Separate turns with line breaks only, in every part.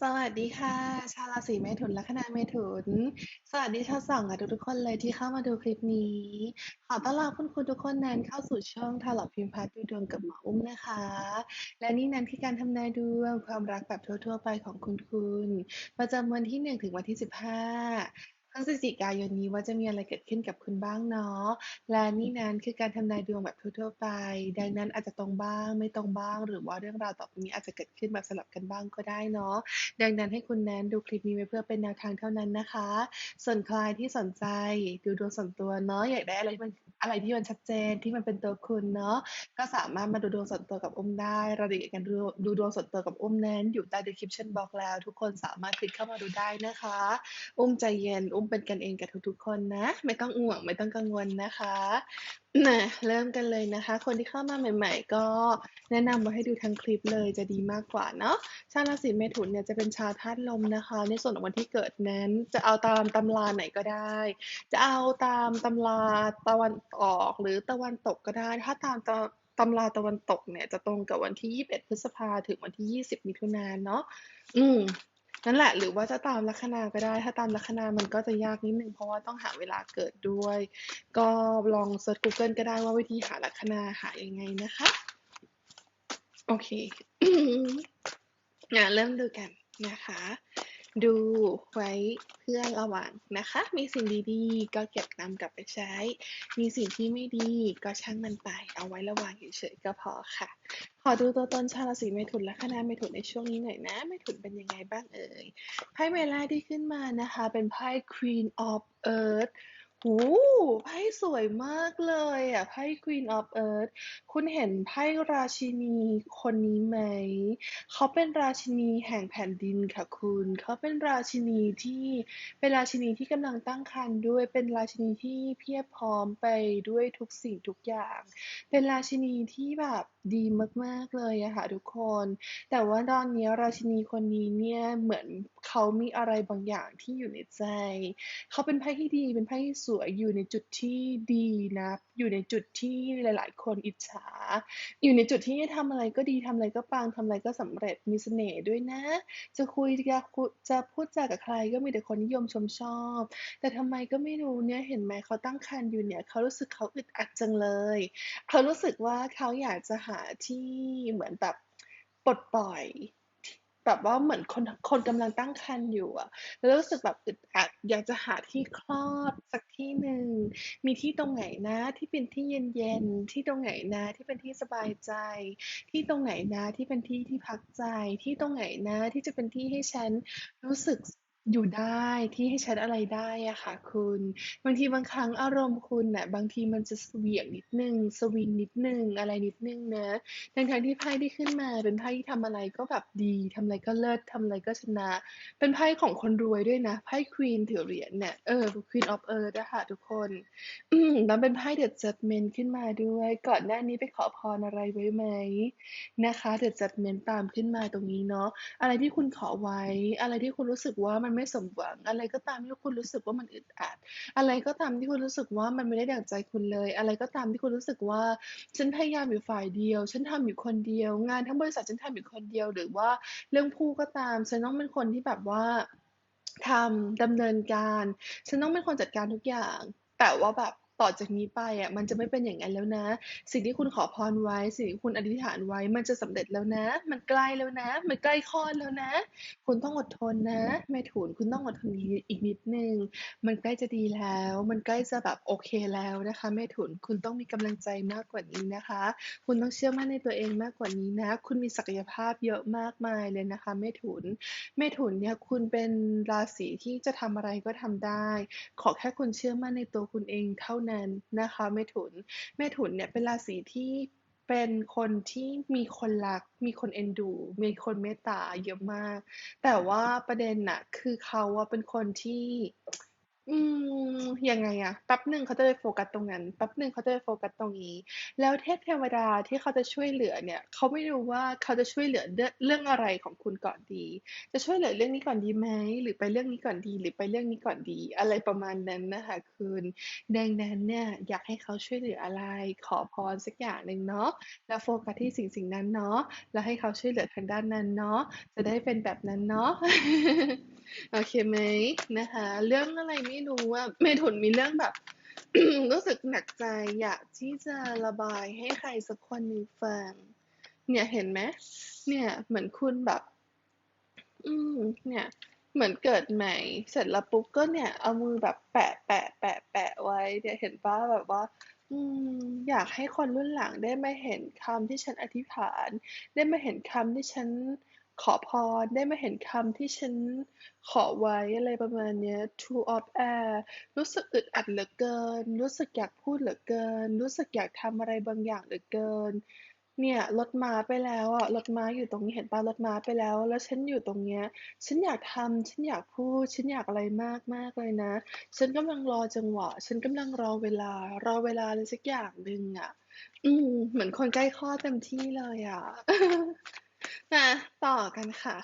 สวัสดีค่ะ ชาวราศีเมถุน ลัคนาเมถุน สวัสดีชาวส่องกับทุกๆคนเลยที่เข้ามาดูคลิปนี้ ขอต้อนรับคุณคุณทุกคนนั้นเข้าสู่ช่องทาลอพิมพ์พัฒดูดวงกับหมออุ้มนะคะ และนี่นั้นคือการทำนายดวงความรักแบบทั่วๆ ไปของคุณคุณประจำวันที่ 1 ถึงวันที่ 15 พฤศจิกายนนี้ว่าจะมีอะไรเกิดขึ้นกับคุณบ้างเนาะ และนี่นั้นคือการทำนายดวงแบบทั่วๆไป ดังนั้นอาจจะตรงบ้างไม่ตรงบ้าง หรือว่าเรื่องราวต่อไปนี้อาจจะเกิดขึ้นแบบสลับกันบ้างก็ได้เนาะ ดังนั้นให้คุณแนนดูคลิปนี้ไว้เพื่อเป็นแนวทางเท่านั้นนะคะ ส่วนใครที่สนใจดูดวงส่วนตัวเนาะอยากได้อะไรที่มันอะไรที่มันชัดเจนที่มันเป็นตัวคุณเนาะก็สามารถมาดูดวงส่วนตัวกับอุ้มได้ เราเอียการดูดูดวงส่วนตัวกับอุ้มนั้นอยู่ใต้ description box แล้ว ทุกคนสามารถคลิกเข้ามาดูได้นะคะ อุ้มใจเย็นอุ้มเป็นกันเองกับทุกๆคนนะ ไม่ต้องห่วงไม่ต้องกังวลนะคะมาเริ่มกันเลยนะคะ คนที่เข้ามาใหม่ ๆ ก็แนะนำว่าให้ดูทั้งคลิปเลยจะดีมากกว่าเนาะชาวราศีเมถุนเนี่ยจะเป็นชาวธาตุลมนะคะ ในส่วนของวันที่เกิดนั้น จะเอาตามตำราไหนก็ได้ จะเอาตามตำราตะวันออกหรือตะวันตกก็ได้ ถ้าตามตตำราตะวันตกเนี่ยจะตรงกับวันที่ 21 พฤษภาถึงวันที่ 20 มิถุนายนเนาะอืม นั่นแหละ หรือว่าจะตามลัคนาก็ได้ ถ้าตามลัคนามันก็จะยากนิดนึงเพราะว่าต้องหาเวลาเกิดด้วย ก็ลองเซิร์ช Google ก็ได้ว่าวิธีหาลัคนาหายังไงนะคะ โอเคอะเริ่มดูกันนะคะ ดูไว้เพื่อระวังนะคะ มีสิ่งดีๆ ก็เก็บนำกลับไปใช้ มีสิ่งที่ไม่ดีก็ช่างมันไป เอาไว้ระวังเฉยๆก็พอค่ะ ขอดูตัวตนชาวราศีเมถุนและคณะเมถุนในช่วงนี้หน่อยนะเมถุนเป็นยังไงบ้างเอ่ยไพ่ใบแรกที่ขึ้นมานะคะ เป็นไพ่ Queen of Earth โอ้ไพ่สวยมากเลยอะ ไพ่ Queen of Earth คุณเห็นไพ่ราชินีคนนี้ไหม เขาเป็นราชินีแห่งแผ่นดินค่ะคุณ เขาเป็นราชินีที่เป็นราชินีที่กำลังตั้งครรภ์ด้วย เป็นราชินีที่เพียบพร้อมไปด้วยทุกสิ่งทุกอย่าง เป็นราชินีที่แบบดีมาก ๆ เลยอะค่ะทุกคน แต่ว่าตอนนี้ราชินีคนนี้เนี่ยเหมือนเขามีอะไรบางอย่างที่อยู่ในใจ เขาเป็นไพ่ที่ดีเป็นไพ่ที่สวยอยู่ในจุดที่ดีนะ อยู่ในจุดที่หลาย ๆ คนอิจฉา อยู่ในจุดที่ทำอะไรก็ดีทำอะไรก็ปังทำอะไรก็สำเร็จมีเสน่ห์ด้วยนะ จะคุยจะจะพูดจากับใครก็มีแต่คนนิยมชมชอบ แต่ทำไมก็ไม่รู้เนี่ยเห็นไหมเขาตั้งครรภ์อยู่เนี่ยเขารู้สึกเขาอึดอัดจังเลย เขารู้สึกว่าเขาอยากจะหาาที่เหมือนแบบปลดปล่อยแบบว่าเหมือนคนคนกำลังตั้งครรภ์อยู่อะแล้วรู้สึกแบบอึดอัดอยากจะหาที่คลอดสักที่หนึ่ง มีที่ตรงไหนนะที่เป็นที่เย็นๆ ที่ตรงไหนนะที่เป็นที่สบายใจ ที่ตรงไหนนะที่เป็นที่ที่พักใจ ที่ตรงไหนนะที่จะเป็นที่ให้ฉันรู้สึก อยู่ได้ ที่ให้ฉันอะไรได้อะค่ะคุณ บางทีบางครั้งอารมณ์คุณน่ะ บางทีมันจะเหวี่ยงนิดหนึ่ง สวิงนิดหนึ่ง อะไรนิดหนึ่งนะ ทั้ง ๆ ที่ไพ่ที่ขึ้นมาเป็นไพ่ที่ทำอะไรก็แบบดี ทำอะไรก็เลิศ ทำอะไรก็ชนะ เป็นไพ่ของคนรวยด้วยนะ ไพ่ Queen ถือเหรียญเนี่ย เออ Queen of Earth อะค่ะทุกคน อืม แล้วเป็นไพ่ The Judgment ขึ้นมาด้วย ก่อนหน้านี้ไปขอพรอะไรไว้ไหมนะคะ The Judgment ตามขึ้นมาตรงนี้เนาะ อะไรที่คุณขอไว้ อะไรที่คุณรู้สึกว่ามันไม่สมหวัง อะไรก็ตามที่คุณรู้สึกว่ามันอึดอัด อะไรก็ตามที่คุณรู้สึกว่ามันไม่ได้ดั่งใจคุณเลย อะไรก็ตามที่คุณรู้สึกว่า ฉันพยายามอยู่ฝ่ายเดียว ฉันทำอยู่คนเดียว งานทั้งบริษัทฉันทำอยู่คนเดียว หรือว่าเรื่องผู้ก็ตาม ฉันต้องเป็นคนที่แบบว่าทำดำเนินการ ฉันต้องเป็นคนจัดการทุกอย่าง แต่ว่าแบบ ต่อจากนี้ไปอะมันจะไม่เป็นอย่างงั้นแล้วนะ สิ่งที่คุณขอพรไว้ สิ่งที่คุณอธิษฐานไว้ มันจะสำเร็จแล้วนะ มันใกล้แล้วนะ มันใกล้คลอดแล้วนะ คุณต้องอดทนนะเมถุนคุณต้องอดทนอีกนิดนึงมันใกล้จะดีแล้ว มันใกล้จะแบบโอเคแล้วนะคะเมถุนคุณต้องมีกำลังใจมากกว่านี้นะคะ คุณต้องเชื่อมั่นในตัวเองมากกว่านี้นะ คุณมีศักยภาพเยอะมากมายเลยนะคะเมถุนเมถุนเนี่ยคุณเป็นราศีที่จะทำอะไรก็ทำได้ ขอแค่คุณเชื่อมั่นในตัวคุณเองเท่านั้นนะคะเมถุนเมถุนเนี่ยเป็นราศีที่เป็นคนที่มีคนรัก มีคนเอ็นดู มีคนเมตตาเยอะมาก แต่ว่าประเด็นน่ะคือเขาว่าเป็นคนที่ อืม ยังไงอะ แป๊บหนึ่งเขาจะไปโฟกัสตรงนั้น แป๊บหนึ่งเขาจะไปโฟกัสตรงนี้ แล้วเทพเทวดาที่เขาจะช่วยเหลือเนี่ย เขาไม่รู้ว่าเขาจะช่วยเหลือเรื่อง เรื่องอะไรของคุณก่อนดี จะช่วยเหลือเรื่องนี้ก่อนดีไหม หรือไปเรื่องนี้ก่อนดี หรือไปเรื่องนี้ก่อนดี อะไรประมาณนั้นน่ะค่ะคุณ ดังนั้นเนี่ยอยากให้เขาช่วยเหลืออะไร ขอพรสักอย่างหนึ่งเนาะ แล้วโฟกัสที่สิ่งสิ่งนั้นเนาะ แล้วให้เขาช่วยเหลือทางด้านนั้นเนาะ จะได้เป็นแบบนั้นเนาะ โอเคไหมนะคะ เรื่องอะไรไม่รู้อะเมถุนมีเรื่องแบบรู้สึกหนักใจอยากที่จะระบายให้ใครสักคนหนึ่งฟัง เนี่ยเห็นไหมเนี่ยเหมือนคุณแบบ อืม เนี่ยเหมือนเกิดใหม่ เสร็จแล้วปุ๊บก็เนี่ย เอามือแบบแปะแปะแปะแปะไว้เนี่ยเห็นปล่าแบบว่า อืม อยากให้คนรุ่นหลังได้มาเห็นคำที่ฉันอธิษฐาน ได้มาเห็นคำที่ฉัน ขอพรได้มาเห็นคำที่ฉันขอไว้อะไรประมาณเนี้ย Two of Air รู้สึกอึดอัดเหลือเกิน รู้สึกอยากพูดเหลือเกิน รู้สึกอยากทำอะไรบางอย่างเหลือเกิน เนี่ยรถม้าไปแล้วอะรถม้าอยู่ตรงนี้เห็นเปล่ารถม้าไปแล้ว แล้วฉันอยู่ตรงเนี้ย ฉันอยากทำฉันอยากพูด ฉันอยากอะไรมากๆเลยนะ ฉันกำลังรอจังหวะ ฉันกำลังรอเวลา รอเวลาอะไรสักอย่างหนึ่งอะ อืมเหมือนคนใกล้คลอดเต็มที่เลยอะ มาต่อกันค่ะ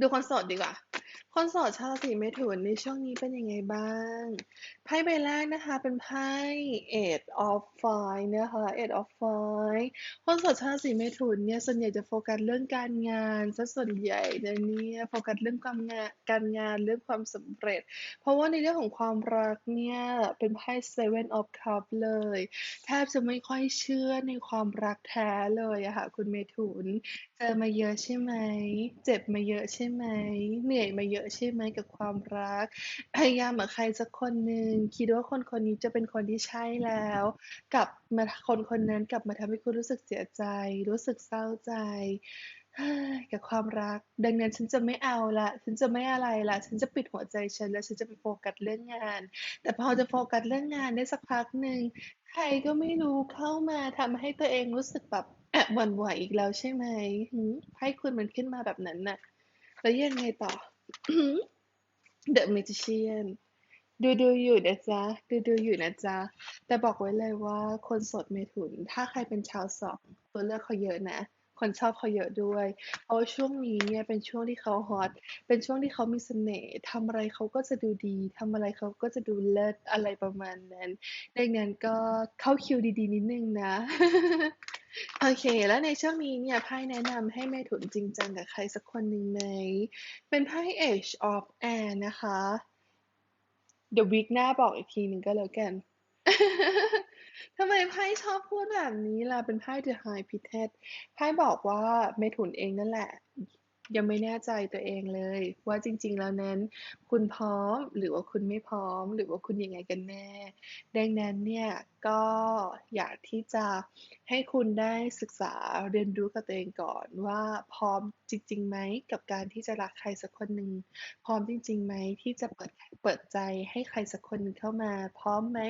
ดูคนโสดดีกว่า คนโสดชาวราศีเมถุนในช่วงนี้เป็นยังไงบ้าง ไพ่ใบแรกนะคะเป็นไพ่ Eight of Wands นะคะ Eight of Wands คนโสดชาวราศีเมถุนเนี่ยส่วนใหญ่จะโฟกัสเรื่องการงานซะส่วนใหญ่เลยเนี่ยโฟกัสเรื่องความงานการงานเรื่องความสำเร็จ เพราะว่าในเรื่องของความรักเนี่ยเป็นไพ่ Seven of Cups เลยแทบจะไม่ค่อยเชื่อในความรักแท้เลยอะค่ะคุณเมถุนเจอมาเยอะใช่ไหมเจ็บมาเยอะใช่ไหมเหนื่อยมาเยอะใช่ไหมกับความรัก พยายามกับใครสักคนหนึ่งคิดว่าคนคนนี้จะเป็นคนที่ใช่แล้ว กลับมาคนคนนั้นกลับมาทำให้คุณรู้สึกเสียใจ รู้สึกเศร้าใจ กับความรัก ดังนั้นฉันจะไม่เอาละฉันจะไม่อะไรละฉันจะปิดหัวใจฉันแล้วฉันจะไปโฟกัสเรื่องงาน แต่พอจะโฟกัสเรื่องงานได้สักพักหนึ่งใครก็ไม่รู้เข้ามาทำให้ตัวเองรู้สึกแบบแอบหวั่นไหวอีกแล้วใช่ไหมใหือไพ่คุณมันขึ้นมาแบบนั้นน่ะ แล้วยังไงต่อ The Magician ดูดูอยู่นะจ๊ะ ดูดูอยู่นะจ๊ะ แต่บอกไว้เลยว่าคนโสดเมถุน ถ้าใครเป็นชาวสองตัวเลือกเขาเยอะนะ คนชอบเขาเยอะด้วย เพราะช่วงนี้เนี่ยเป็นช่วงที่เขาฮอต เป็นช่วงที่เขามีเสน่ห์ทำอะไรเขาก็จะดูดี ทำอะไรเขาก็จะดูเลิศอะไรประมาณนั้น ดังนั้นก็เข้าคิวดีๆนิดนึงนะ โอเค แล้วในช่วงนี้เนี่ยไพ่แนะนำให้เมถุนจริงจังกับใครสักคนหนึ่งไหม เป็นไพ่ Age of Air นะคะ เดี๋ยววิกหน้าบอกอีกทีหนึ่งก็แล้วกัน ทำไมไพ่ชอบพูดแบบนี้ล่ะ เป็นไพ่ The High p i t e t ไพ่บอกว่าเมถุนเองนั่นแหละ ยังไม่แน่ใจตัวเองเลย ว่าจริง ๆ แล้วนั้น คุณพร้อมหรือว่าคุณไม่พร้อม หรือว่าคุณยังไงกันแน่ ดังนั้นเนี่ยก็อยากที่จะให้คุณได้ศึกษาเรียนรู้กับตัวเองก่อนว่าพร้อมจริงๆไหมกับการที่จะรักใครสักคนหนึ่งพร้อมจริงๆไหมที่จะเปิดเปิดใจให้ใครสักคนหนึ่งเข้ามา พร้อมไหม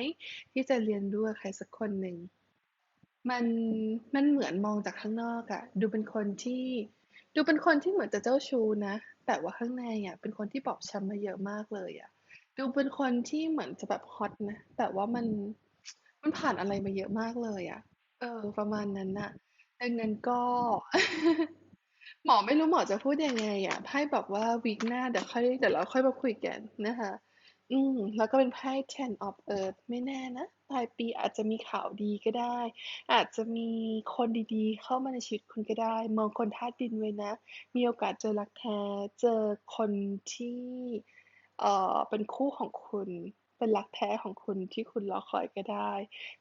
ที่จะเรียนรู้กับใครสักคนหนึ่งมันมันเหมือนมองจากข้างนอกอะดูเป็นคนที่ ดูเป็นคนที่เหมือนจะเจ้าชู้นะ แต่ว่าข้างในอะเป็นคนที่บอบช้ำมาเยอะมากเลยอะ ดูเป็นคนที่เหมือนจะแบบฮอตนะ แต่ว่ามันมันผ่านอะไรมาเยอะมากเลยอะ เออ ประมาณนั้นน่ะ ดังนั้นก็ หมอไม่รู้หมอจะพูดยังไงอะไพ่บอกว่าวีคหน้าเดี๋ยวค่อยเดี๋ยวเราค่อยมาคุยกันนะคะ อืม แล้วก็เป็นไพ่ Ten of Earth ไม่แน่นะ ปลายปีอาจจะมีข่าวดีก็ได้ อาจจะมีคนดีๆ เข้ามาในชีวิตคุณก็ได้ มองคนธาตุดินไว้นะ มีโอกาสเจอรักแท้ เจอคนที่ เอ่อ เป็นคู่ของคุณ เป็นรักแท้ของคุณที่คุณรอคอยก็ได้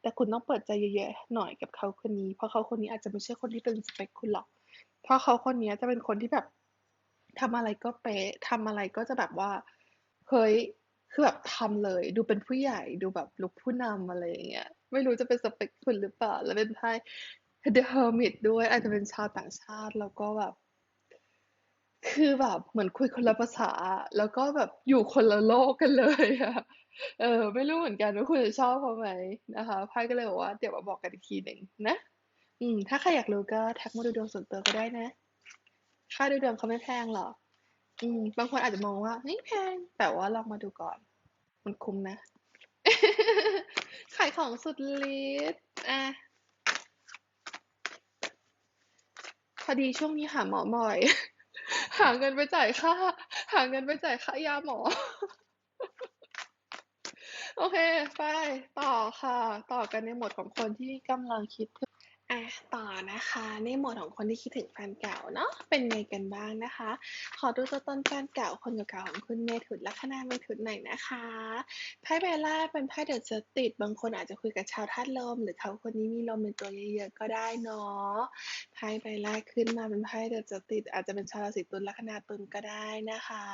แต่คุณต้องเปิดใจเยอะๆ หน่อยกับเขาคนนี้ เพราะเขาคนนี้อาจจะไม่ใช่คนที่เป็นสเปคคุณหรอก เพราะเขาคนนี้จะเป็นคนที่แบบทำอะไรก็เป๊ะทำอะไรก็จะแบบว่า เฮ้ย คือแบบทำเลย ดูเป็นผู้ใหญ่ดูแบบลุกผู้นำอะไรอย่างเงี้ยไม่รู้จะเป็นสเปคคุณหรือเปล่า แล้วเป็นไพ่ The Hermit ด้วย อาจจะเป็นชาวต่างชาติแล้วก็แบบคือแบบเหมือนคุยคนละภาษา แล้วก็แบบอยู่คนละโลกกันเลยอะเออ ไม่รู้เหมือนกันว่าคุณจะชอบเขาไหมนะคะไพ่ก็เลยบอกว่าเดี๋ยวมาบอกกันอีกทีหนึ่งนะ อืม ถ้าใครอยากรู้ก็ทักมาดูดวงส่วนตัวก็ได้นะ ค่าดูดวงเขาไม่แพงหรอก อืม บางคนอาจจะมองว่าเฮ้ยแพง แต่ว่าลองมาดูก่อน มันคุ้มนะ ขายของสุดฤทธิ์อะพอดีช่วงนี้หาหมอบ่อย หาเงินไปจ่ายค่า หาเงินไปจ่ายค่ายาหมอ โอเค ไป ต่อค่ะ ต่อกันในหมวดของคนที่กำลังคิดถึง ต่อนะคะ ในหมวดของคนที่คิดถึงแฟนเก่าเนาะเป็นไงกันบ้างนะคะ ขอดูตัวตนแฟนเก่าคนเก่าของคุณเมถุนลัคนาเมถุนหน่อยนะคะไพ่ใบแรกเป็นไพ่เดือะเจติดบางคนอาจจะคุยกับชาวธาตุลม หรือเขาคนนี้มีลมเป็นตัวเยอะๆก็ได้เนาะไพ่ใบแรกขึ้นมาเป็นไพ่เดือะเจติด อาจจะเป็นชาวราศีตุลลัคนาตุลก็ได้นะคะ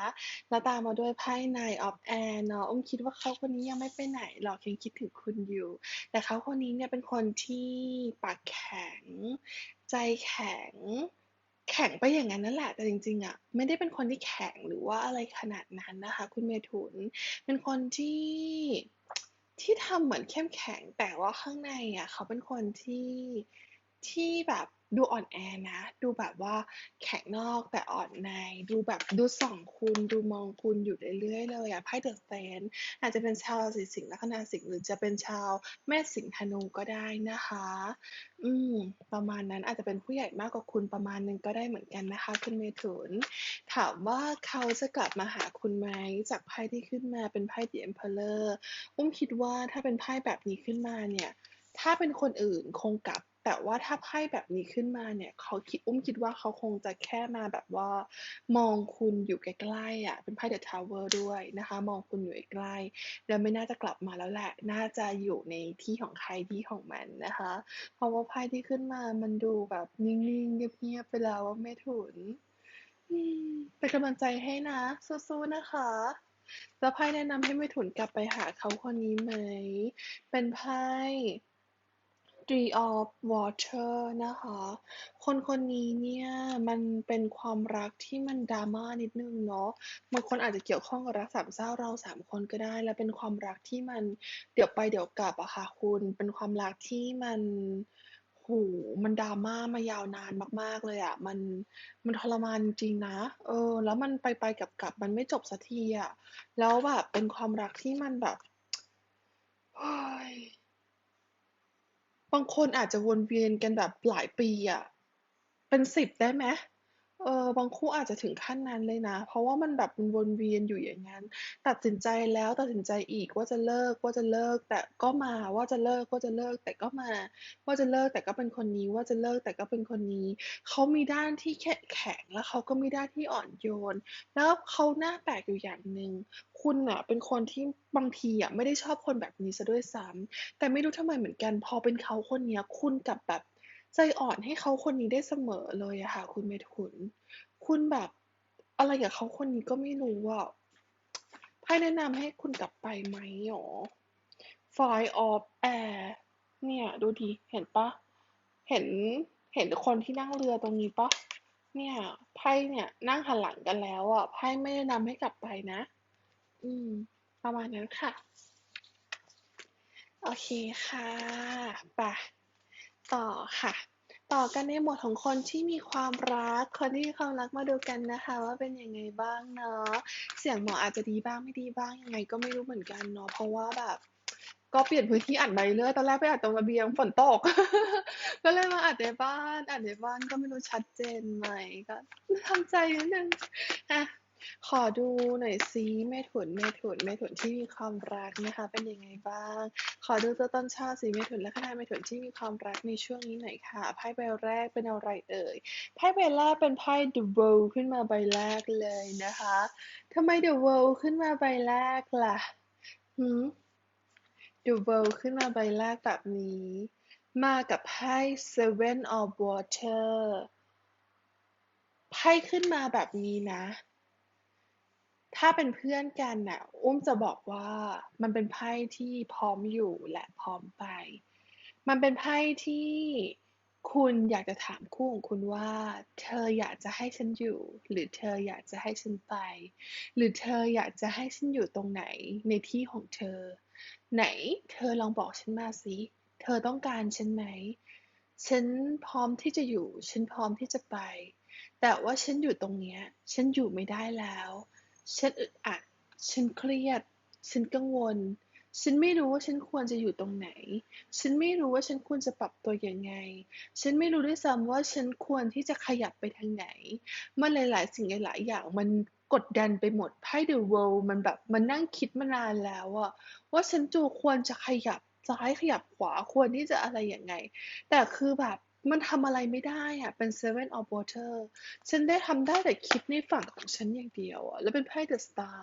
แล้วตามมาด้วยไพ่ Nine of Air เนาะอุ้มคิดว่าเขาคนนี้ยังไม่ไปไหนหรอกยังคิดถึงคุณอยู่ แต่เขาคนนี้เนี่ยเป็นคนที่ปากแข็งใจแข็ง แข็งไปอย่างนั้นนั่นแหละ แต่จริงๆอะไม่ได้เป็นคนที่แข็งหรือว่าอะไรขนาดนั้นนะคะ คุณเมทุน เป็นคนที่ที่ทำเหมือนเข้มแข็งแต่ว่าข้างในอะเขาเป็นคนที่ที่แบบ ดูอ่อนแอนะ ดูแบบว่าแข็งนอกแต่อ่อนใน ดูแบบดูส่องคุณดูมองคุณอยู่เรื่อยๆเลยอะไพ่เดอะ s นอาจจะเป็นชาวราศีสิงห์ลัคนาสิงห์หรือจะเป็นชาวแม่สิงห์ธนูก็ได้นะคะ อืมประมาณนั้นอาจจะเป็นผู้ใหญ่มากกว่าคุณประมาณนึงก็ได้เหมือนกันนะคะคุณเมถุน ถามว่าเขาจะกลับมาหาคุณไหมจากไพ่ที่ขึ้นมาเป็นไพ่ The Emperor อุ้มคิดว่าถ้าเป็นไพ่แบบนี้ขึ้นมาเนี่ย ถ้าเป็นคนอื่นคงกลับ แต่ว่าถ้าไพ่แบบนี้ขึ้นมาเนี่ยเขาคิดอุ้มคิดว่าเขาคงจะแค่มาแบบว่า มองคุณอยู่ใกล้ๆอะเป็นไพ่ The Tower ด้วยนะคะ มองคุณอยู่ใกล้ๆแล้วไม่น่าจะกลับมาแล้วแหละ น่าจะอยู่ในที่ของใครที่ของมันนะคะ เพราะว่าไพ่ที่ขึ้นมามันดูแบบนิ่งๆเงียบๆไปแล้วว่าไม่ถุนเป็นกำลังใจให้นะสู้ๆนะคะแล้วไพ่แนะนำให้ไม่ถุนกลับไปหาเขาคนนี้ไหม เป็นไพ่ Three of Water นะคะ คนคนนี้เนี่ย มันเป็นความรักที่มันดราม่านิดนึงเนาะบางคนอาจจะเกี่ยวข้องกับรักสามเศร้าเราสามคนก็ได้ และเป็นความรักที่มันเดี๋ยวไปเดี๋ยวกลับอะค่ะคุณ เป็นความรักที่มันโหมันดราม่ามายาวนานมาก ๆ เลยอะมันมันทรมานจริงนะ เออ แล้วมันไปไปกลับกลับมันไม่จบสักทีอะแล้วแบบเป็นความรักที่มันแบบเฮ้ย บางคนอาจจะวนเวียนกันแบบหลายปีอะ เป็นสิบได้ไหม เออ บางคู่อาจจะถึงขั้นนั้นเลยนะ เพราะว่ามันแบบมันวนเวียนอยู่อย่างนั้น ตัดสินใจแล้วตัดสินใจอีกว่าจะเลิกว่าจะเลิก แต่ก็มาว่าจะเลิกว่าจะเลิก แต่ก็มา ว่าจะเลิกแต่ก็เป็นคนนี้ว่าจะเลิกแต่ก็เป็นคนนี้ เขามีด้านที่แข็งแล้วเขาก็มีด้านที่อ่อนโยน แล้วเขาหน้าแปลกอยู่อย่างหนึ่งคุณอะเป็นคนที่บางทีอะไม่ได้ชอบคนแบบนี้ซะด้วยซ้ำแต่ไม่รู้ทำไมเหมือนกัน พอเป็นเขาคนเนี้ยคุณกับแบบ ใจอ่อนให้เขาคนนี้ได้เสมอเลยอะค่ะ คุณเมถุน คุณแบบอะไรกับเขาคนนี้ก็ไม่รู้อะไพ่แนะนำให้คุณกลับไปไหมหรอ Five of Air เนี่ยดูดิเห็นปะเห็นเห็นคนที่นั่งเรือตรงนี้ปะเนี่ยไพ่เนี่ยนั่งหันหลังกันแล้วอะไพ่ไม่แนะนำให้กลับไปนะ อืม ประมาณนั้นค่ะ โอเคค่ะไป ต่อค่ะ ต่อกันในหมวดของคนที่มีความรัก คนที่มีความรักมาดูกันนะคะ ว่าเป็นยังไงบ้างเนาะ เสียงหมออาจจะดีบ้างไม่ดีบ้างยังไงก็ไม่รู้เหมือนกันเนาะ เพราะว่าแบบก็เปลี่ยนพื้นที่อัดไปเรื่อย ตอนแรกไปอัดตรงระเบียงฝนตก ก็เลยมาอัดในบ้าน อัดในบ้านก็ไม่รู้ชัดเจนไหมก็ทำใจนิดนึงอะ ขอดูหน่อยซิเมถุนเมถุนเมถุนที่มีความรักนะคะ เป็นยังไงบ้าง ขอดูตัวต้นชาติสีเมถุนและคณะเมถุนที่มีความรักในช่วงนี้หน่อยค่ะไพ่ใบแรกเป็นอะไรเอ่ยไพ่ใบแรกเป็นไพ่ The World ขึ้นมาใบแรกเลยนะคะทำไม The World ขึ้นมาใบแรกล่ะหืม The World ขึ้นมาใบแรกแบบนี้ มากับไพ่ Seven of Water ไพ่ขึ้นมาแบบนี้นะ ถ้าเป็นเพื่อนกันน่ะ อุ้มจะบอกว่ามันเป็นไพ่ที่พร้อมอยู่และพร้อมไป มันเป็นไพ่ที่คุณอยากจะถามคู่ของคุณว่า เธออยากจะให้ฉันอยู่ หรือเธออยากจะให้ฉันไป หรือเธออยากจะให้ฉันอยู่ตรงไหนในที่ของเธอ ไหน เธอลองบอกฉันมาสิ เธอต้องการฉันไหม ฉันพร้อมที่จะอยู่ ฉันพร้อมที่จะไป แต่ว่าฉันอยู่ตรงเนี้ย ฉันอยู่ไม่ได้แล้ว ฉันอึดอัด ฉันเครียด ฉันกังวล ฉันไม่รู้ว่าฉันควรจะอยู่ตรงไหน ฉันไม่รู้ว่าฉันควรจะปรับตัวยังไง ฉันไม่รู้ด้วยซ้ำว่าฉันควรที่จะขยับไปทางไหน มันหลาย ๆ สิ่งหลาย ๆ อย่างมันกดดันไปหมดไพ่ The World มันแบบมันนั่งคิดมานานแล้วอะว่าฉันจูควรจะขยับซ้ายขยับขวาควรที่จะอะไรยังไง แต่คือแบบ มันทำอะไรไม่ได้อะเป็น Seven of Water ฉันได้ทำได้แต่คิดในฝั่งของฉันอย่างเดียวอะแล้วเป็นไพ่ The Star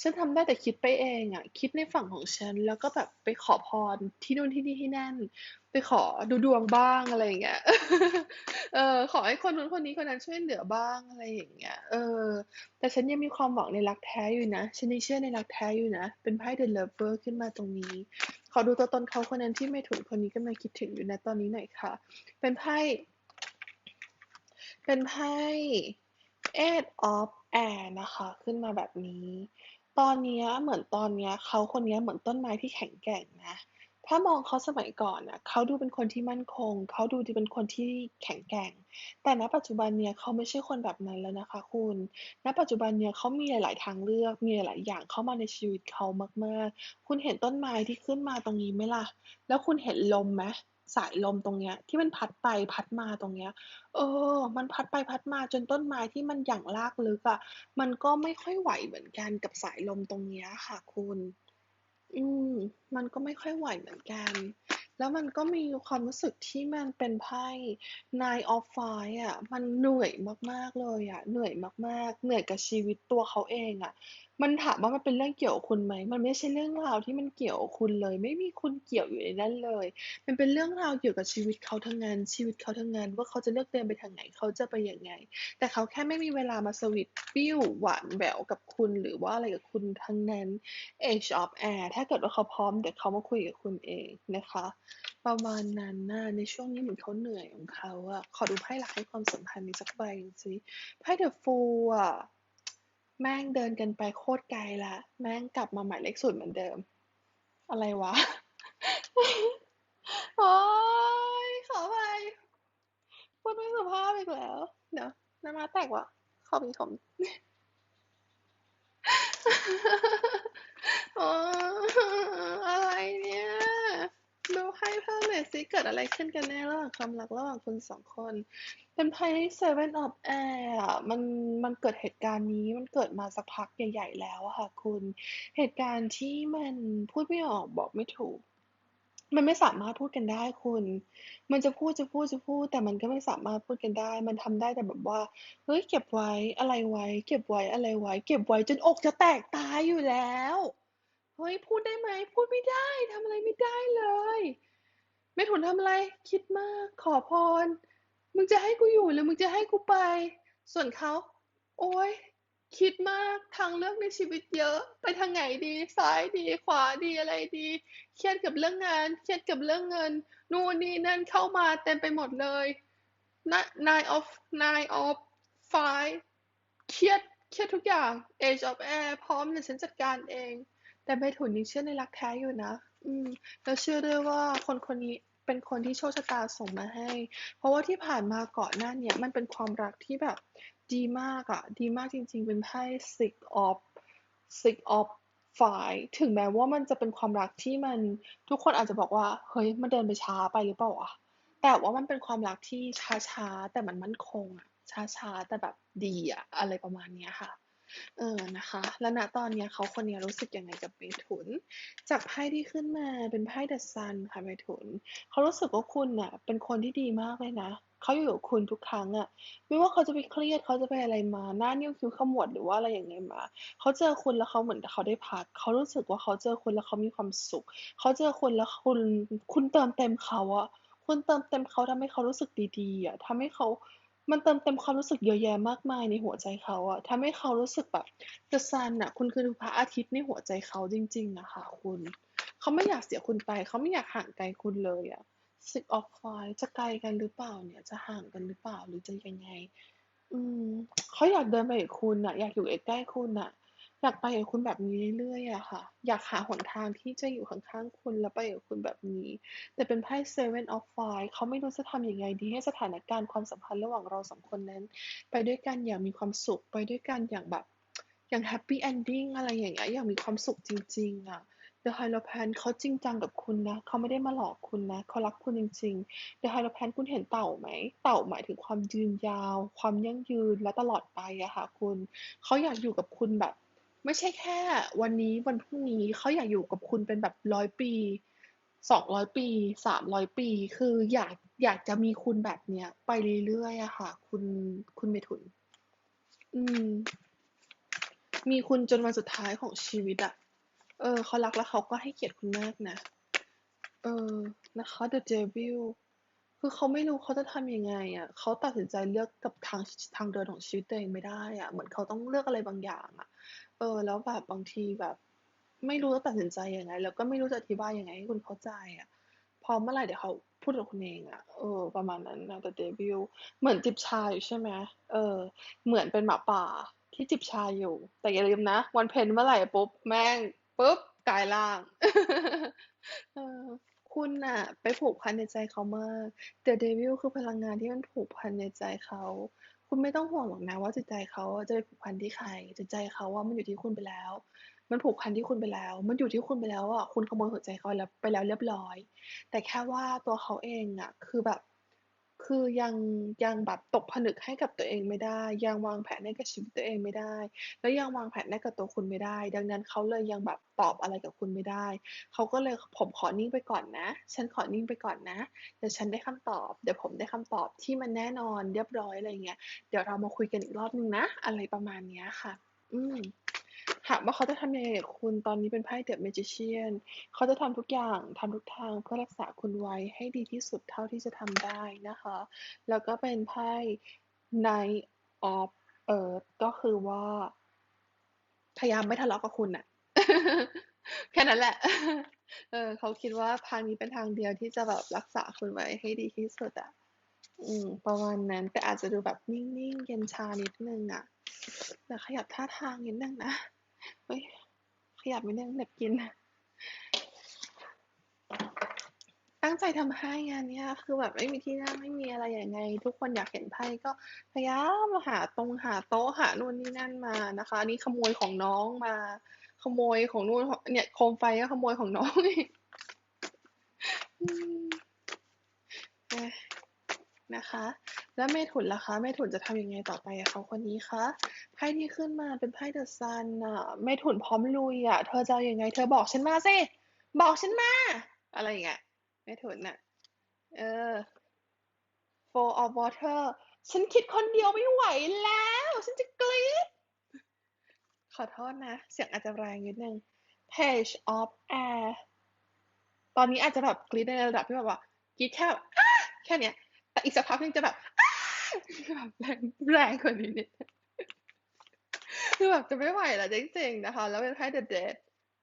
ฉันทำได้แต่คิดไปเองอะคิดในฝั่งของฉัน แล้วก็แบบไปขอพรที่นู่นที่นี่ที่นั่น ไปขอดูดวงบ้างอะไรอย่างเงี้ย เออขอให้คนนู้นคนนี้คนนั้นช่วยเหลือบ้างอะไรอย่างเงี้ย เออ แต่ฉันยังมีความหวังในรักแท้อยู่นะ ฉันยังเชื่อในรักแท้อยู่นะ เป็นไพ่ The Lover ขึ้นมาตรงนี้ ขอดูตัวตนเขาคนนั้นที่ไม่ถุนคนนี้กำลังคิดถึงอยู่นะตอนนี้หน่อยค่ะ เป็นไพ่ เป็นไพ่ Eight of Air นะคะ ขึ้นมาแบบนี้ ตอนนี้เหมือนตอนนี้เขาคนนี้เหมือนต้นไม้ที่แข็งแกร่งนะ ถ้ามองเขาสมัยก่อนน่ะเขาดูเป็นคนที่มั่นคง เขาดูจะเป็นคนที่แข็งแกร่ง แต่ณปัจจุบันเนี่ยเขาไม่ใช่คนแบบนั้นแล้วนะคะ คุณ ณ ปัจจุบันเนี่ยเขามีหลาย ๆ ทางเลือก มีหลายๆอย่างเข้ามาในชีวิตเขามาก ๆ คุณเห็นต้นไม้ที่ขึ้นมาตรงนี้ไหมล่ะ แล้วคุณเห็นลมไหมสายลมตรงเนี้ยที่มันพัดไปพัดมาตรงเนี้ย เออ มันพัดไปพัดมาจนต้นไม้ที่มันหยั่งรากลึกอะมันก็ไม่ค่อยไหวเหมือนกันกับสายลมตรงเนี้ยค่ะ คุณ อืม มันก็ไม่ค่อยไหวเหมือนกัน แล้วมันก็มีความรู้สึกที่มันเป็นไพ่ Nine of Fire อะ มันเหนื่อยมาก ๆ เลยอะ เหนื่อยมาก ๆ เหนื่อยกับชีวิตตัวเขาเองอะมัน ถามว่ามันเป็นเรื่องเกี่ยวกับคุณไหม มันไม่ใช่เรื่องราวที่มันเกี่ยวกับคุณเลย ไม่มีคุณเกี่ยวอยู่ในนั้นเลย มันเป็นเรื่องราวเกี่ยวกับชีวิตเขาทั้งนั้น ชีวิตเขาทั้งนั้น ว่าเขาจะเลือกเดินไปทางไหน เขาจะไปยังไง แต่เขาแค่ไม่มีเวลามาสวีตปิ้วหวานแหววกับคุณ หรือว่าอะไรกับคุณทั้งนั้น Age of Air ถ้าเกิดว่าเขาพร้อมเดี๋ยวเขามาคุยกับคุณเองนะคะ ประมาณนั้นน่ะในช่วงนี้เหมือนเขาเหนื่อยของเขาอะขอดูไพ่หลักให้ความสัมพันธ์อีกสักใบหนึ่งสิไพ่ The Fool อะ แม่งเดินกันไปโคตรไกลละ แม่งกลับมาหมายเลข0เหมือนเดิม อะไรวะ โอ้ยขอไปพูดไม่สุภาพอีกแล้ว เดี๋ยวน้ามาแตกวะขอมีผม โอ๊ย อะไรเนี่ย ดูไพ่ เพิ่มหน่อยสิเกิดอะไรขึ้นกันแน่ระหว่างความรักระหว่างคุณ2คน เป็นไพ่ Seven of Air อะมันมันเกิดเหตุการณ์นี้มันเกิดมาสักพักใหญ่ ๆ แล้วค่ะคุณ เหตุการณ์ที่มันพูดไม่ออกบอกไม่ถูก มันไม่สามารถพูดกันได้คุณ มันจะพูดจะพูดจะพูด แต่มันก็ไม่สามารถพูดกันได้ มันทำได้แต่แบบว่าเฮ้ยเก็บไว้อะไรไว้ เก็บไว้อะไรไว้ เก็บไว้จนอกจะแตกตายอยู่แล้วเฮ้ยพูดได้ไหมพูดไม่ได้ทำอะไรไม่ได้เลย เมถุนทำอะไร คิดมาก ขอพร มึงจะให้กูอยู่หรือมึงจะให้กูไป ส่วนเขา โอ๊ยคิดมากทางเลือกในชีวิตเยอะ ไปทางไหนดีซ้ายดี ขวาดีอะไรดี เครียดกับเรื่องงาน เครียดกับเรื่องเงิน นู่นนี่นั่นเข้ามาเต็มไปหมดเลยน Nine of Nine of Fire เครียดเครียดทุกอย่าง Age of Air พร้อมเดี๋ยวฉันจัดการเอง แต่เมถุนยังเชื่อในรักแท้อยู่นะ อืม แล้วเชื่อด้วยว่าคนคนนี้เป็นคนที่โชคชะตาส่งมาให้ เพราะว่าที่ผ่านมาก่อนหน้าเนี้ยมันเป็นความรักที่แบบดีมากอะดีมากจริง ๆ เป็นไพ่ Six of Six of Fire ถึงแม้ว่ามันจะเป็นความรักที่มันทุกคนอาจจะบอกว่า เฮ้ยมันเดินไปช้าไปหรือเปล่าวะแต่ว่ามันเป็นความรักที่ช้าๆแต่มันมั่นคงอะช้าๆแต่แบบดีอะอะไรประมาณเนี้ยค่ะ เออนะคะ แล้วณตอนเนี้ยเขาคนเนี้ยรู้สึกยังไงกับเมถุน จากไพ่ที่ขึ้นมาเป็นไพ่ The Sun ค่ะเมถุน เขารู้สึกว่าคุณน่ะเป็นคนที่ดีมากเลยนะเขาอยู่กับคุณทุกครั้งอะไม่ว่าเขาจะไปเครียดเขาจะไปอะไรมาหน้านิ้วคิ้วขมวดหรือว่าอะไรอยังไงมาเขาเจอคุณแล้วเขาเหมือนเขาได้พักเขารู้สึกว่าเขาเจอคุณแล้วเขามีความสุข เขาเจอคุณแล้วคุณคุณเติมเต็มเขาอะคุณเติมเต็มเขาทำให้เขารู้สึกดีๆอะทำให้เขา มันเติมเต็มความรู้สึกเยอะแยะมากมายในหัวใจเขาอะ ทำให้เขารู้สึกแบบ The Sun น่ะ คุณคือพระอาทิตย์ในหัวใจเขาจริง ๆ อะค่ะคุณ เขาไม่อยากเสียคุณไป เขาไม่อยากห่างไกลคุณเลยอะ Six of Fire จะไกลกันหรือเปล่าเนี่ย จะห่างกันหรือเปล่า หรือจะยังไง อืม เขาอยากเดินไปกับคุณน่ะ อยากอยู่ใกล้ๆคุณน่ะ อยากไปกับคุณแบบนี้เรื่อยๆอะค่ะ อยากหาหนทางที่จะอยู่ข้างๆคุณแล้วไปกับคุณแบบนี้ แต่เป็นไพ่ Seven of Fire เขาไม่รู้จะทำยังไงดีให้สถานการณ์ความสัมพันธ์ระหว่างเรา2คนนั้น ไปด้วยกันอย่างมีความสุขไปด้วยกันอย่างแบบอย่างแฮปปี้เอนดิ้งอะไรอย่างเงี้ยอย่างมีความสุขจริง ๆอะ The Hierophant เขาจริงจังกับคุณนะเขาไม่ได้มาหลอกคุณนะเขารักคุณจริงๆ The Hierophant คุณเห็นเต่าไหม เต่าหมายถึงความยืนยาว ความยั่งยืนและตลอดไปอะค่ะคุณเขาอยากอยู่กับคุณแบบ ไม่ใช่แค่วันนี้วันพรุ่งนี้เขาอยากอยู่กับคุณเป็นแบบร้อยปีสองร้อยปีสามร้อยปี คืออยากอยากจะมีคุณแบบเนี้ย ไปเรื่อยๆอะค่ะ คุณคุณเมถุน อืม มีคุณจนวันสุดท้ายของชีวิตอะเออเขารักและเขาก็ให้เกียรติคุณมากนะ เออนะคะ The Devil คือเขาไม่รู้เขาจะทำยังไงอะ เขาตัดสินใจเลือกกับทาง ทางเดินของชีวิตตัวเองไม่ได้อะ เหมือนเขาต้องเลือกอะไรบางอย่างอะ เออ แล้วแบบบางทีแบบ ไม่รู้จะตัดสินใจยังไง แล้วก็ไม่รู้จะอธิบายยังไงให้คุณเข้าใจอะ พอเมื่อไหร่เดี๋ยวเขาพูดกับคุณเองอะเออ ประมาณนั้นนะ The Devil เหมือนจิบชาอยู่ใช่ไหมเออ เหมือนเป็นหมาป่าที่จิบชาอยู่ แต่อย่าลืมนะ วันเพ็ญเมื่อไหร่ปุ๊บ แม่งปุ๊บกลายร่าง เออ คุณน่ะ ไปผูกพันในใจเขามาก The Devil คือพลังงานที่มันผูกพันในใจเขา คุณไม่ต้องห่วงหรอกนะว่าจิตใจเขาจะไปผูกพันที่ใคร จิตใจเขาว่ามันอยู่ที่คุณไปแล้ว มันผูกพันที่คุณไปแล้ว มันอยู่ที่คุณไปแล้วอะคุณขโมยหัวใจเขาแล้วไปแล้วเรียบร้อย แต่แค่ว่าตัวเขาเองอะคือแบบ คือยังยังแบบตกผลึกให้กับตัวเองไม่ได้ ยังวางแผนให้กับชีวิตตัวเองไม่ได้ แล้วยังวางแผนให้กับตัวคุณไม่ได้ ดังนั้นเขาเลยยังแบบตอบอะไรกับคุณไม่ได้ เขาก็เลยผมขอนิ่งไปก่อนนะ ฉันขอนิ่งไปก่อนนะเดี๋ยวฉันได้คำตอบ เดี๋ยวผมได้คำตอบที่มันแน่นอนเรียบร้อยอะไรเงี้ยเดี๋ยวเรามาคุยกันอีกรอบหนึ่งนะ อะไรประมาณเนี้ยค่ะ อืม ถามว่าเขาจะทำยังไงกับคุณตอนนี้เป็นไพ่ The Magician เขาจะทำทุกอย่างทำทุกทางเพื่อรักษาคุณไว้ให้ดีที่สุดเท่าที่จะทำได้นะคะ แล้วก็เป็นไพ่ Knight of Earth ก็คือว่าพยายามไม่ทะเลาะกับคุณน่ะแค่นั้นแหละ เออเขาคิดว่าทางนี้เป็นทางเดียวที่จะแบบรักษาคุณไว้ให้ดีที่สุดอะอืม ประมาณนั้นแต่อาจจะดูแบบนิ่งๆ เย็นชานิดนึงอะเดี๋ยวขยับท่าทางนิดนึงนะ เฮ้ย ขยับนิดหนึ่งเหน็บกิน ตั้งใจทำให้งานเนี้ย คือแบบไม่มีที่นั่งไม่มีอะไรอยังไง ทุกคนอยากเห็นไพ่ก็พยายามหาตรงหาโต๊ะหานู่นนี่นั่นมานะคะอันนี้ขโมยของน้องมา ขโมยของนู่นเนี่ยโคมไฟก็ขโมยของน้องอีก นะคะ แล้วเมถุนล่ะคะเมถุนจะทำยังไงต่อไปกับเขาคนนี้คะไพ่ที่ขึ้นมาเป็นไพ่ The Sun น่ะเมถุนพร้อมลุยอะเธอจะอยังไง เธอบอกฉันมาสิบอกฉันมา อะไรอย่างเงี้ยเมถุนน่ะเออ Four of Water ฉันคิดคนเดียวไม่ไหวแล้ว ฉันจะกรี๊ดขอโทษนะ เสียงอาจจะแรงนิดนึง Page of Air ตอนนี้อาจจะแบบกรี๊ดในระดับที่แบบว่ากรี๊ดแค่แบบแค่เนี้ย แต่อีกสักพักนึงจะแบบแบบแรงแรงกว่านี้นิดคือแบบจะไม่ไหวแล้วจริงๆนะคะ แล้วเป็นแค่เดดเดด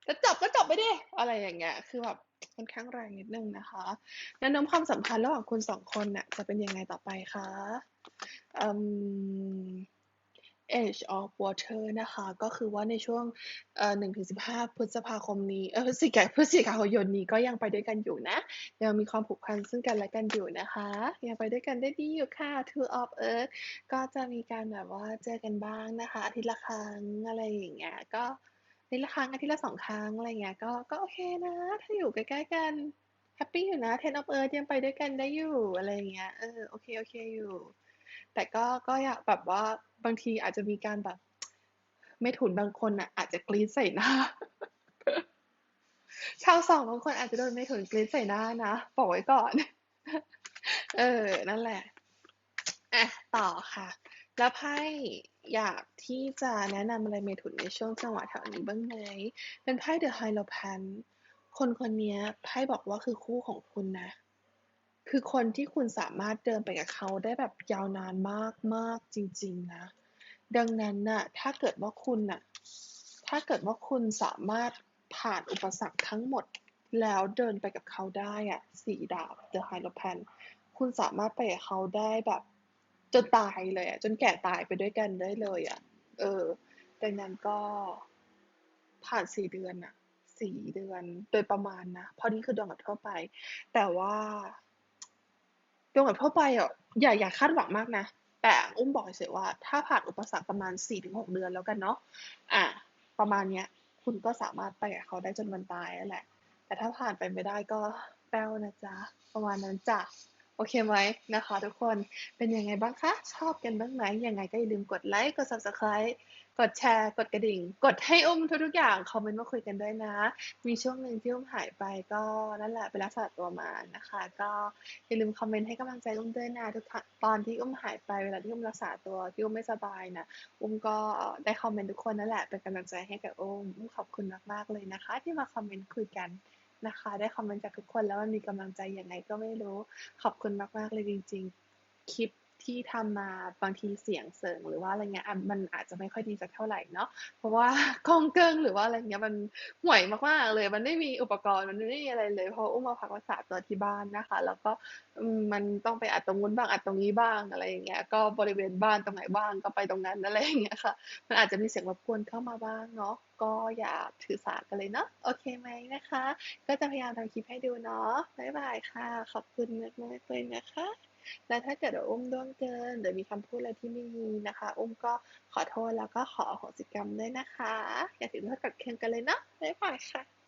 จะจบก็จบไปดิอะไรอย่างเงี้ย คือแบบค่อนข้างแรงนิดนึงนะคะแนวโน้มความสัมพันธ์ระหว่างคุณสองคนน่ะจะเป็นยังไงต่อไปคะ?อืม Age of Water นะคะ ก็คือว่าในช่วงเอ่อ1-15พฤษภาคมนี้ เอ๊ยพฤศจิกาพฤศจิกายนนี้ก็ยังไปด้วยกันอยู่นะ ยังมีความผูกพันซึ่งกันและกันอยู่นะคะ ยังไปด้วยกันได้ดีอยู่ค่ะ Two of Earth ก็จะมีการแบบว่าเจอกันบ้างนะคะ อาทิตย์ละครั้งอะไรอย่างเงี้ย ก็อาทิตย์ละครั้งอาทิตย์ละ2ครั้งอะไรเงี้ย ก็ ก็โอเคนะ ถ้าอยู่ใกล้ๆกันแฮปปี้อยู่นะ Ten of Earth ยังไปด้วยกันได้อยู่อะไรเงี้ย เออ โอเคๆอยู่ แต่ก็ก็อยากแบบว่าบางทีอาจจะมีการแบบเมถุนบางคนน่ะ อาจจะกรี๊ดใส่หน้าชาวสองบางคนอาจจะโดนเมถุนกรี๊ดใส่หน้านะบอกไว้ก่อน เออ นั่นแหละอะต่อค่ะ แล้วไพ่อยากที่จะแนะนำอะไรเมถุนในช่วงจังหวะแถวนี้บ้างไหม?เป็นไพ่ The Hierophant คนคนนี้ไพ่บอกว่าคือคู่ของคุณนะ คือคนที่คุณสามารถเดินไปกับเขาได้แบบยาวนานมากๆจริง ๆ นะ ดังนั้นน่ะถ้าเกิดว่าคุณน่ะถ้าเกิดว่าคุณสามารถผ่านอุปสรรคทั้งหมดแล้วเดินไปกับเขาได้อะ4ดาบ The Hierophant คุณสามารถไปกับเขาได้แบบจนตายเลยอะจนแก่ตายไปด้วยกันได้เลยอะเออดังนั้นก็ผ่าน4เดือนน่ะ4เดือนโดยประมาณนะเพราะนี่คือดวงแบบทั่วไป แต่ว่า โดยทั่วไปอะอย่าอย่าคาดหวังมากนะ แต่อุ้มบอกเฉยว่าถ้าผ่านอุปสรรคประมาณ 4-6 เดือนแล้วกันเนาะอะประมาณเนี้ย คุณก็สามารถไปกับเขาได้จนวันตายนั่นแหละ แต่ถ้าผ่านไปไม่ได้ก็แป้วนะจ๊ะ ประมาณนั้นจ้ะ โอเคไหมนะคะทุกคนเป็นยังไงบ้างคะ ชอบกันบ้างไหมยังไงก็อย่าลืมกดไลค์กด subscribe กดแชร์ กดกระดิ่ง กดให้อุ้มทุกๆอย่าง คอมเมนต์มาคุยกันด้วยนะ มีช่วงหนึ่งที่อุ้มหายไปก็นั่นแหละไปรักษาตัวมานะคะ ก็อย่าลืมคอมเมนต์ให้กำลังใจอุ้มด้วยนะทุกตอนที่อุ้มหายไปเวลาที่อุ้มรักษาตัวที่อุ้มไม่สบายนะอุ้มก็ได้คอมเมนต์ทุกคนนั่นแหละเป็นกำลังใจให้กับอุ้มอุ้มขอบคุณมากๆเลยนะคะ ที่มาคอมเมนต์คุยกัน นะคะ ได้คอมเมนต์จากทุกคนแล้วมันมีกำลังใจยังไงก็ไม่รู้ ขอบคุณมาก ๆ เลยจริง ๆ คลิป ที่ทำมาบางทีเสียงเสริงหรือว่าอะไรเงี้ยมันอาจจะไม่ค่อยดีสักเท่าไหร่เนาะเพราะว่ากล้องเกิ้งหรือว่าอะไรเงี้ยมันห่วยมากๆเลย มันไม่มีอุปกรณ์มันไม่มีอะไรเลยเพราะอุ้มมาพักรักษาตัวที่บ้านนะคะ แล้วก็มมันต้องไปอัดตรงนู้นบ้างอัดตรงนี้บ้างอะไรอย่างเงี้ยก็บริเวณบ้านตรงไหนบ้างก็ไปตรงนั้นอะไรอย่างเงี้ยค่ะ มันอาจจะมีเสียงรบกวนเข้ามาบ้างเนาะก็อย่าถือสากันเลยเนาะโอเคไหมนะคะ ก็จะพยายามทำคลิปให้ดูเนาะบ๊ายบายค่ะ ขอบคุณมากๆเลยนะคะ และถ้าเกิดว่าอุ้มด้วงเกิน หรือมีคำพูดอะไรที่ไม่ดีนะคะ อุ้มก็ขอโทษแล้วก็ขออโหสิกรรมด้วยนะคะ อย่าถือโทษกับเคืองกันเลยเนาะบ๊ายบายค่ะ